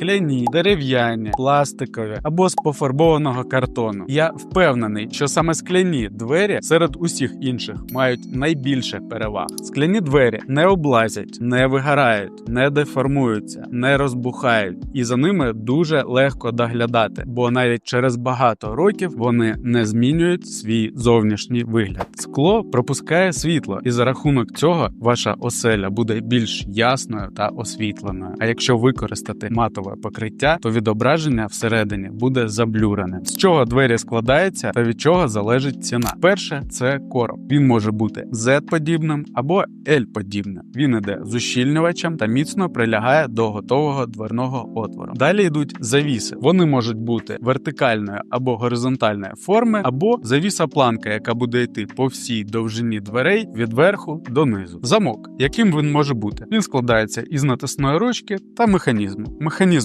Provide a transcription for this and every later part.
скляні, дерев'яні, пластикові або з пофарбованого картону. Я впевнений, що саме скляні двері серед усіх інших мають найбільше переваг. Скляні двері не облазять, не вигорають, не деформуються, не розбухають, і за ними дуже легко доглядати, бо навіть через багато років вони не змінюють свій зовнішній вигляд. Скло пропускає світло, і за рахунок цього ваша оселя буде більш ясною та освітленою. А якщо використати матове покриття, то відображення всередині буде заблюреним. З чого двері складаються та від чого залежить ціна. Перше це короб. Він може бути Z-подібним або L-подібним. Він іде з ущільнювачем та міцно прилягає до готового дверного отвору. Далі йдуть завіси. Вони можуть бути вертикальної або горизонтальної форми, або завіса планка, яка буде йти по всій довжині дверей від верху до низу. Замок, яким він може бути, він складається із натисної ручки та механізму.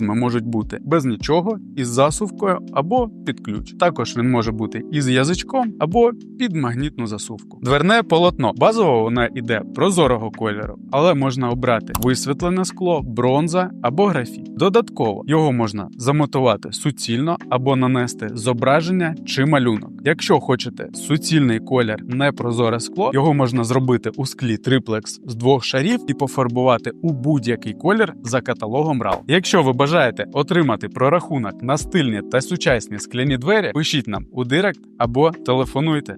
Механізми можуть бути без нічого, із засувкою або під ключ. Також він може бути із язичком або під магнітну засувку. Дверне полотно базово воно йде прозорого кольору, але можна обрати висвітлене скло, бронза або графіт. Додатково його можна замотувати суцільно або нанести зображення чи малюнок. Якщо хочете суцільний колір, непрозоре скло, його можна зробити у склі триплекс з двох шарів і пофарбувати у будь-який колір за каталогом RAL. Якщо ви бажаєте отримати прорахунок на стильні та сучасні скляні двері, пишіть нам у директ або телефонуйте.